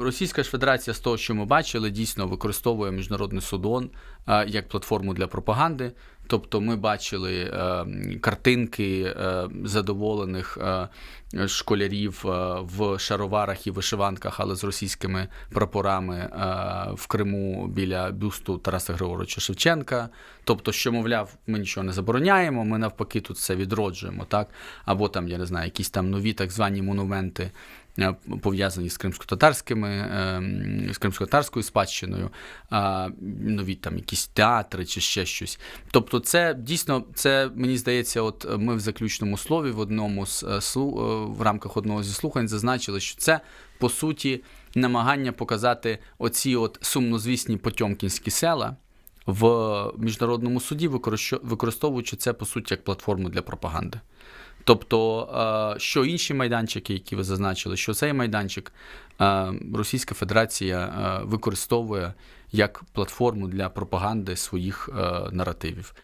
Російська ж Федерація з того, що ми бачили, дійсно використовує міжнародний судон е, як платформу для пропаганди. Тобто ми бачили е, картинки е, задоволених е, школярів е, в шароварах і вишиванках, але з російськими прапорами е, в Криму біля бюсту Тараса Григоровича Шевченка. Тобто, що, мовляв, ми нічого не забороняємо, ми навпаки тут все відроджуємо, так? Або там, я не знаю, якісь там нові так звані монументи е, пов'язані з кримсько-татарськими, е, з кримсько-татарською спадщиною, нові там якісь театри чи ще щось. Тобто, це дійсно, це мені здається, от ми в заключному слові в одному з е, е, в рамках одного зі слухань зазначили, що це по суті намагання показати оці от сумнозвісні потьомкінські села. В міжнародному суді використовуючи це по суті як платформу для пропаганди. Тобто, е, що інші майданчики, які ви зазначили, що цей майданчик е, Російська Федерація е, використовує як платформу для пропаганди своїх е, наративів.